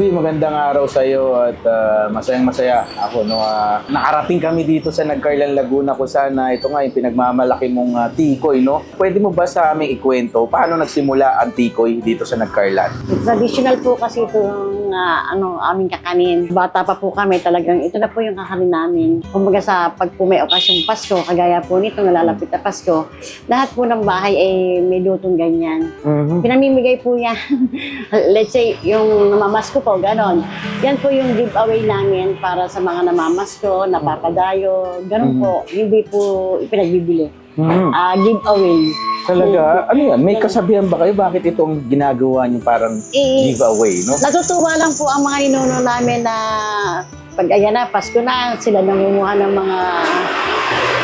LB, magandang araw sa iyo at ah, masayang masaya ako no ah, nakarating kami dito sa Nagcarlan Laguna ko sana ito nga yung pinagmamalaki mong ah, tikoy no. Pwede mo ba sa aming ikwento paano nagsimula ang tikoy dito sa Nagcarlan? Traditional po kasi ito ng ah, ano, aming kakanin. Bata pa po kami talagang ito na po yung kakanin namin. Kumbaga sa pag po may okasyong Pasko, kagaya po nito nalalapit na Pasko, lahat po ng bahay ay may lutong ganyan. Pinamimigay po yan. Let's say, yung namamasko po, ganon. Yan po yung giveaway namin para sa mga namamasko, napapadayo, ganon Mhm. po. Hindi po ipinagbibili. Mhm. Ah, giveaway. Talaga? Ano yan? May kasabihan ba kayo? Bakit itong ginagawa niyo parang Eh, giveaway, no? Natutuwa lang po ang mga ninuno namin na pag ayan na, Pasko na, sila nangunguha ng mga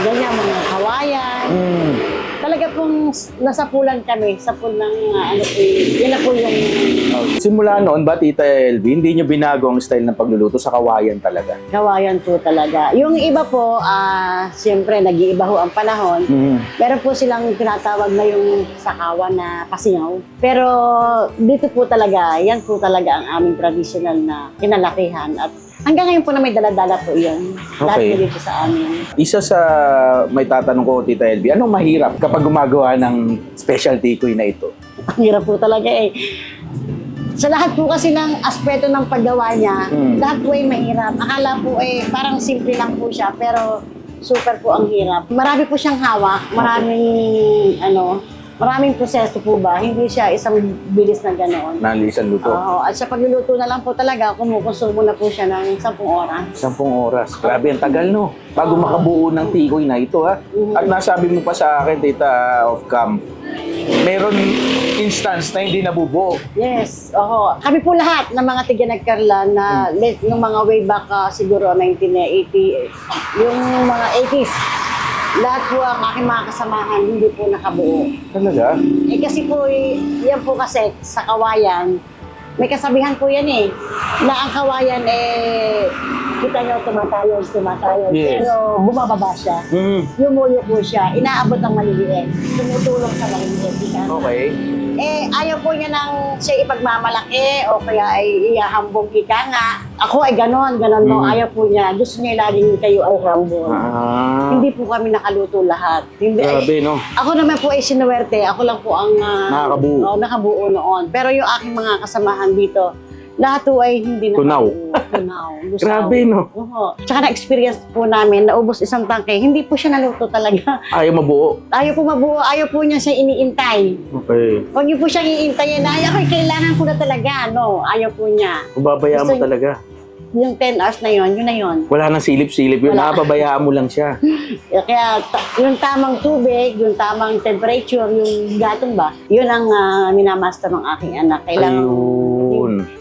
ganyan, mga kawayan. Mm. Talaga pong nasapulan kami, sapul ng ah, ano po, yun na po yung Simula noon ba, Tita LB, hindi niyo binago ang style ng pagluluto sa kawayan talaga? kawayan po talaga. Yung iba po, ah siyempre, nag-iiba ho ang panahon. Mm. Meron po silang tinatawag na yung sakawan na pasingaw. Pero dito po talaga, yan po talaga ang aming traditional na kinalakihan. At hanggang ngayon po na may daladala po yun. Lahat Okay. po dito sa amin. Isa sa may tatanong ko, Tita LB, anong mahirap kapag gumagawa ng special tikoy na ito? Ang hirap po talaga eh. Sa lahat po kasi ng aspeto ng paggawa niya, Hmm. lahat po ay mahirap. Akala po eh, parang simple lang po siya, pero super po ang hirap. Marami po siyang hawak, maraming ano, maraming proseso po ba? Hindi siya isang bilis na ganoon. Nalisan luto. Oo, at sa pagluluto na lang po talaga, kumukonsumo na po siya ng 10 oras. Sampung oras. Grabe, ang tagal no. Bago makabuo ng tikoy na ito ha. At nasabi mo pa sa akin, Tita of Cam, meron instance na hindi nabubuo. Yes, oo. Kami po lahat ng mga tiga nagkarlan na late nung mga way back ah, siguro 1980, yung mga 80s, lahat po ang aking mga kasamahan hindi po nakabuo. Talaga? Eh kasi po, eh, yan po kasi sa kawayan, may kasabihan po yan eh, na ang kawayan eh, kita nyo tumatayos, tumatayos, Yes. pero bumababa siya. Mm. Yumuyo po siya, inaabot ang maliliit, tumutulong sa maliliit. Ika. Okay. Eh, ayaw po niya nang siya ipagmamalaki o kaya ay ihahambog ika nga. Ako ay ganon, ganon mo. Mm. Ayaw po niya. Gusto niya laging kayo ay hambog. Ah. Hindi po kami nakaluto lahat. Hindi, ay, Grabe no. ako naman po ay sinuwerte. Ako lang po ang ah, Nakakabuo. oo, nakabuo noon. Pero yung aking mga kasamahan dito, lahat po ay hindi Tunaw. nakabuo. Tunaw. Lusaw. Grabe no. Oo. Tsaka na-experience po namin, naubos isang tangke, hindi po siya naluto talaga. Ayaw mabuo. Ayaw po mabuo, ayaw po niya siya iniintay. Okay. Huwag niyo po siyang iintayin na, ay, kailangan ko na talaga. No, ayaw po niya. Pababayaan mo Gusto- talaga. Yung 10 hours na yon, yun na yon. Wala nang silip-silip yun. Wala. Nakapabayaan mo lang siya. Kaya ta- yung tamang tubig, yung tamang temperature, yung gatong ba, yun ang ah, minamaster ng aking anak. Kailangan,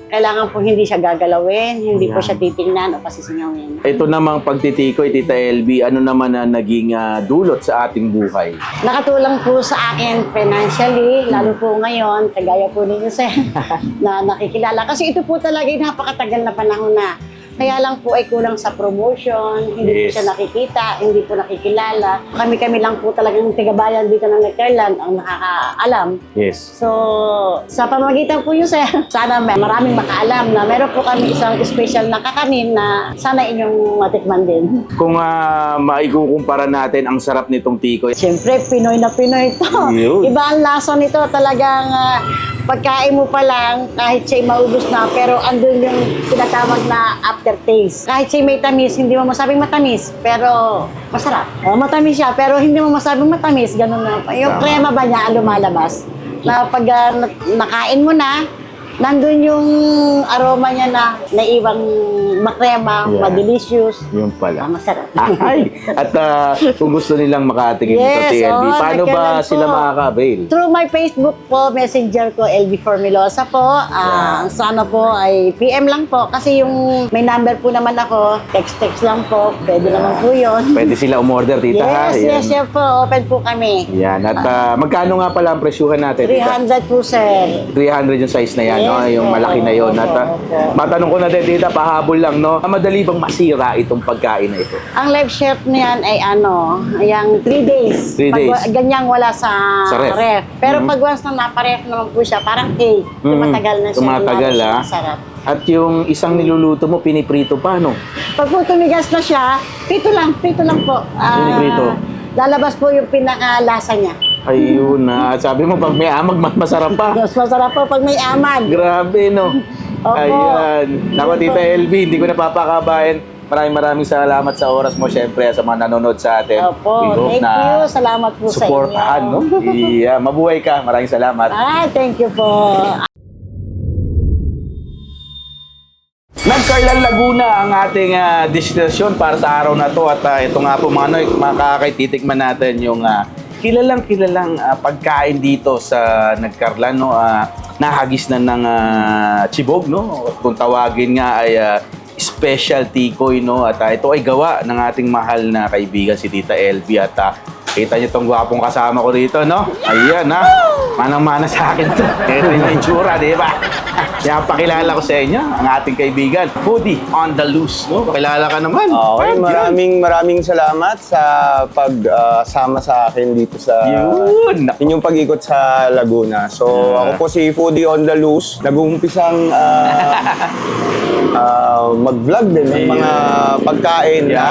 Kailangan po hindi siya gagalawin, hindi po siya titingnan o pasisingawin. Ito namang pagtitikoy, Tita LB, ano naman na naging ah, dulot sa ating buhay? Nakatulong po sa akin financially, lalo po ngayon, kagaya po ninyo sir, na nakikilala. Kasi ito po talaga yung napakatagal na panahon na. Kaya lang po ay kulang sa promotion, hindi Yes. po siya nakikita, hindi po nakikilala. Kami-kami lang po talagang tigabayan dito ng Nectarland ang nakakaalam. Yes. So, sa pamagitan po yun, sir, sana may maraming makaalam na meron po kami isang special na kakanin na sana inyong matikman din. Kung uh, maikukumpara natin ang sarap nitong tikoy, Siyempre, Pinoy na Pinoy to. Yun. Iba ang lasa nito. Talagang ah, pagkain mo pa lang, kahit siya'y maubos na, pero andun yung tinatawag na aftertaste. Kahit siya'y may tamis, hindi mo masabing matamis, pero masarap. O, matamis siya, pero hindi mo masabing matamis. Ganun na. Yung Tama. krema ba niya ang lumalabas? Na pag ah, na- nakain mo na, nandun yung aroma niya na naiwang makrema, Yeah. madelicious, yun ah, pala. masarap. Ay! At ah, kung gusto nilang makatikim Yes, dito, TLB, oo, paano ba po. sila makaka-avail? Through my Facebook po, messenger ko, LB Formilosa po. Ah, Sana po ay PM lang po. Kasi yung may number po naman ako, text-text lang po. Pwede naman po yun. Pwede sila umorder, tita ha? Yes, yes, yes po. Open po kami. Yan. At ah, magkano nga pala ang presyuhan natin, tita? 300 po, sir. 300 yung size na yan, Yes, no? Yung malaki na yon. At ah, matanong ko na din, tita, pahabol lang, no? Madali bang masira itong pagkain na ito? Ang live chef niyan ay ano, yung 3 days. Three Pag days. ganyang wala sa, Sa ref. Pero Mhm. pag once na naparef naman po siya, parang cake. Mhm. Tumatagal na siya. Tumatagal, lalo siya ah. Masarap. At yung isang niluluto mo, piniprito pa, no? Pag po tumigas na siya, pito lang, pito lang po. Ah, Piniprito. Lalabas po yung pinakalasa niya. Ayun na. Sabi mo, pag may amag, mas masarap pa. Mas masarap po pag may amag. Grabe, no? Opo. Ayan. Naku, Tita LB, hindi ko napapakabayan. Maraming maraming salamat sa oras mo, syempre, sa mga nanonood sa atin. Opo, thank you. Salamat po sa inyo. Suportahan, no? Yeah, mabuhay ka. Maraming salamat. Ah, thank you po. Nagkarlan Laguna ang ating ah, destinasyon para sa araw na to at ah, ito nga po mga Noy, makakatitikman natin yung ah, kilalang kilalang ah, pagkain dito sa Nagkarlan no? Ah, nahagis na ng ah, chibog no? Kung tawagin nga ay ah, special tikoy no? At ah, ito ay gawa ng ating mahal na kaibigan si Tita LB at ah, kita niyo tong gwapong kasama ko dito no? Ayan ha manang-mana sa akin to ito yung itsura di ba kaya pakilala ko sa inyo ang ating kaibigan, Foodie on the Loose. No? Pakilala ka naman. Okay, Ayun. maraming maraming salamat sa pagsama sa akin dito sa Yun. inyong pag-ikot sa Laguna. So, Yeah. ako po si Foodie on the Loose. Nag-uumpisang ah, ah, mag-vlog din ng mga pagkain na,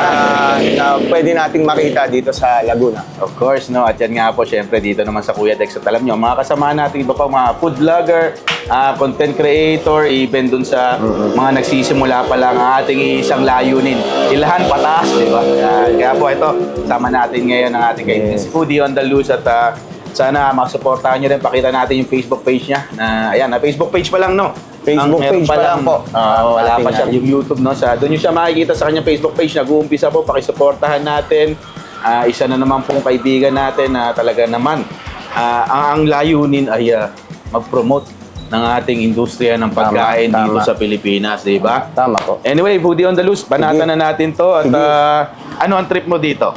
na pwede nating makita dito sa Laguna. Of course, no? At yan nga po, syempre, dito naman sa Kuya Dex. At alam nyo, mga kasama natin, iba pa mga food vlogger, ah, content creator, even dun sa mga nagsisimula pa lang ang ating isang layunin. Ilahan pataas, di ba? Kaya po, ito, sama natin ngayon ang ating kaibigan, si Foodie on the Loose. At ah, sana makasuportahan nyo rin. Pakita natin yung Facebook page niya. Na, ayan, na Facebook page pa lang, no? Facebook Ang page pa lang po. Ah, wala pa siya yung YouTube no sa doon niyo siya makikita sa kanyang Facebook page nag-uumpisa po pakisuportahan natin Ah, isa na naman pong kaibigan natin na talaga naman ah, ang, ang layunin ay ah, mag-promote ng ating industriya ng pagkain Tama, dito tama. sa Pilipinas, di ba? Tama po. Anyway, Foodie on the Loose, banatan Sige. na natin to at Sige. ah, ano ang trip mo dito?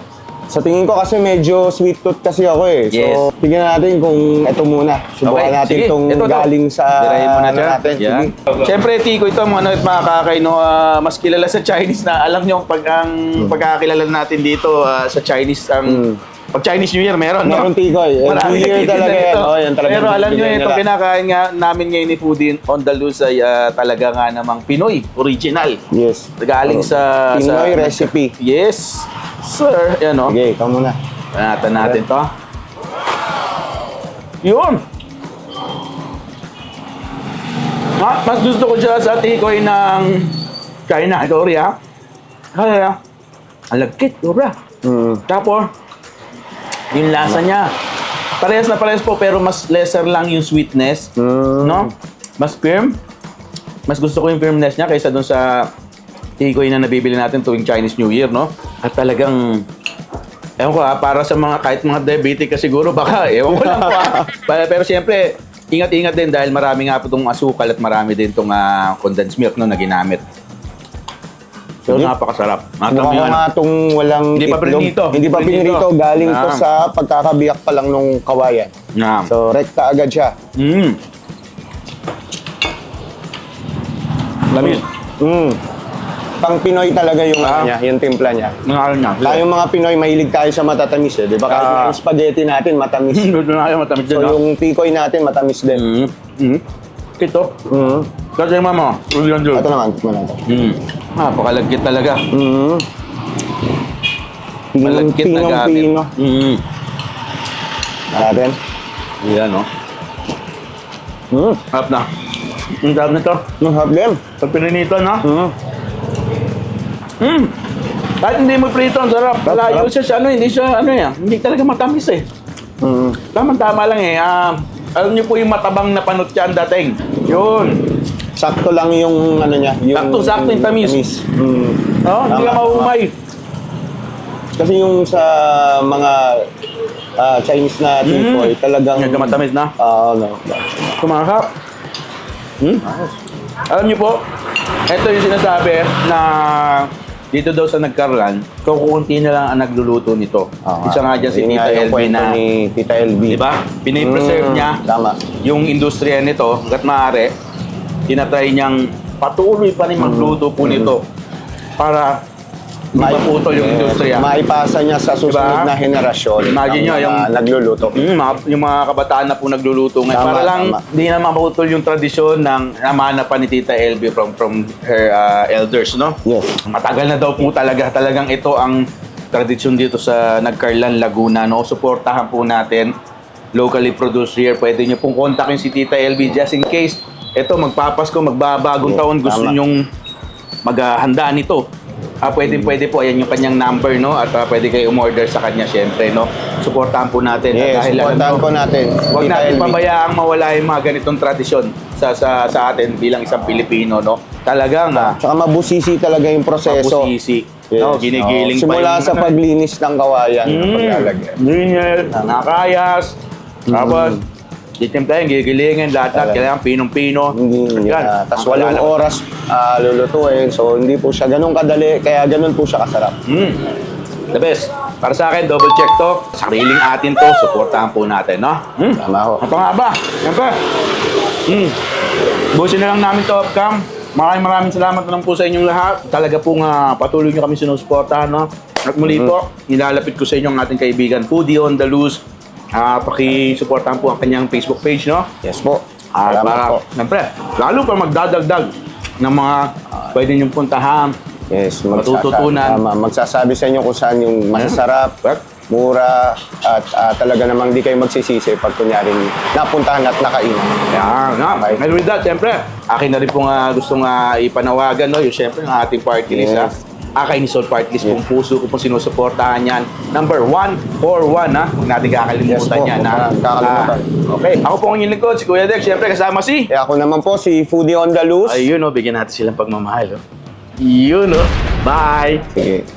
Sa tingin ko kasi medyo sweet tooth kasi ako eh. So, Yes. tignan natin kung ito muna. Subukan natin sige. itong Ito, ito. galing sa Dirahin mo na ano natin. Yan. Sige. Siyempre, Tiko, ito mga ano, mga kakay, no, ah, mas kilala sa Chinese na alam nyo pag ang pagkakilala natin dito ah, sa Chinese ang Hmm. pag Chinese New Year meron, no? Meron tikoy. Every Marami year nagtitinda talaga yan. nito. Oh, yan talaga Pero alam nyo, binibigyan itong nila. kinakain nga namin ngayon ni Foodie on the Loose ay ah, talaga nga namang Pinoy, original. Yes. Galing sa... Pinoy sa, recipe. Yes, sir. Yan, no? Sige, ikaw muna. Panatan natin to. Yun! Ma- mas gusto ko siya sa tikoy ng China, Korea. Kaya, ang lagkit, sobra. Mm. Tapos, yung lasa niya. Parehas na parehas po, pero mas lesser lang yung sweetness. Mm. No? Mas firm. Mas gusto ko yung firmness niya kaysa dun sa tikoy na nabibili natin tuwing Chinese New Year, no? At talagang Ewan ko ha, para sa mga, kahit mga diabetic ka siguro, baka, ewan ko lang po ha. Pa- Pero siyempre, ingat-ingat din dahil marami nga po itong asukal at marami din itong ah, condensed milk no, na ginamit. Pero Hindi. napakasarap. Mukha yan. nga itong walang Hindi pa prinito. Hindi pa Prinito. Galing to Ah. sa pagkakabiyak pa lang nung kawayan. Yeah. So, rekta agad siya. Mm. Lamig. Mm. Pang Pinoy talaga yung, Ah. ano niya, yung timpla niya. Mga ano niya. Tayong mga Pinoy, mahilig tayo sa matatamis eh. Di ba? Kahit Ah. yung spaghetti natin, matamis. Gusto na kayo matamis din, so, yung tikoy natin, matamis din. Mm. Mm. Ito. Mm. Kasi yung mama, ulian doon. Ito naman, tikman natin. Mm. Napakalagkit talaga. Mm. Malagkit na gamit. pino. Mm. Natin. Yan, no? Mm. Harap na. Ang sarap nito. Ang harap din. Pag pininito, no? Mm. Mm. Kahit hindi mo prito, ang sarap. Malayo siya sa ano, hindi siya, ano yan, hindi talaga matamis eh. Mm. Tama-tama lang eh. Ah, alam niyo po yung matabang na panot siya ang dating. Yun. Sakto lang yung ano niya. Yung, Sakto-sakto yung tamis. Mm. Oh, hindi ka Tama, maumay. Kasi yung sa mga ah, Chinese na tikoy, talagang... Hindi ka matamis na. Ah, no. Kumakap. Hmm? Alam niyo po, ito yung sinasabi na dito daw sa nagkarlan, kukunti na lang ang nagluluto nito. Ah, Isa nga dyan si Tita LB na, ni Tita LB. di ba? Pinipreserve Mm, niya Tama. yung industriya nito, hanggat maaari, tinatry niyang patuloy pa rin magluto po nito para Di maputol yung Yes, industriya. Maipasa niya sa susunod Diba? na henerasyon. Imagine nyo, yung- nagluluto. Mm, mga, yung mga kabataan na po nagluluto ngayon. Tama, Para lang tama. di na maputol yung tradisyon ng namana pa ni Tita LB from from her uh, elders, no? Yes. Matagal na daw po talaga. Talagang ito ang tradisyon dito sa Nagcarlan, Laguna, no? Suportahan po natin locally produced here. Pwede nyo pong kontakin si Tita LB just in case ito magpapasko, magbabagong Yes, taon, gusto tama. nyong maghahanda nito. Ah, pwede, pwede po. Ayan yung kanyang number, no? At ah, pwede kayo umorder sa kanya, syempre, no? Suportahan po natin. Yes, dahil alam supportahan nyo, po natin. Huwag Tita natin pabayaang mawala yung mga ganitong tradisyon sa, sa, sa atin bilang isang Pilipino, no? Talagang, ah, Tsaka mabusisi talaga yung proseso. mabusisi. Yes. No, ginigiling Oo. Simula pa yung, sa paglinis ng kawayan, Mm, paglalagyan. Linyel, nakayas, tapos, titimplahin, gigilingin, lahat-lahat, kailangan pinong-pino. Hindi niya. Tapos Ang walong lalabas. oras ah, lulutuin. So, hindi po siya ganun kadali. Kaya ganun po siya kasarap. Mm. The best. Para sa akin, double check to. Sariling atin to. Suportahan po natin, no? Mm. Tama ho. Ito nga ba? Siyempre. Mm. Busin na lang namin to off-cam. Maraming maraming salamat na lang po sa inyong lahat. Talaga po nga patuloy nyo kami sinusuportahan, no? At muli po, nilalapit ko sa inyo ang ating kaibigan, Foodie on the Loose. Ah, paki-suportahan po ang kanyang Facebook page, no? Yes po. Ah, Salamat para, po. siyempre, lalo pa magdadagdag ng mga pwede niyong puntahan. Yes, Matututunan. tama, magsasabi sa inyo kung saan yung masasarap, Correct. mura, at ah, talaga namang di kayo magsisisi pag kunyaring napuntahan at nakainan. Yan, nga. Okay. And with that, siyempre, akin na rin po nga gustong uh, ipanawagan, no? Yung siyempre, ng ating party list? Yes. Akay ni Sol Party List, kung puso ko po sinusuportahan yan. Number 141, ha? Huwag natin kakalimutan Yes po, yan, ha? kakalimutan. Ah, okay. Ako po ang inyong lingkod, si Kuya Dex. Siyempre, kasama si... Kaya ako naman po si Foodie on the Loose. Ayun, no? Bigyan natin silang pagmamahal, oh. Yun, no? Bye! Sige.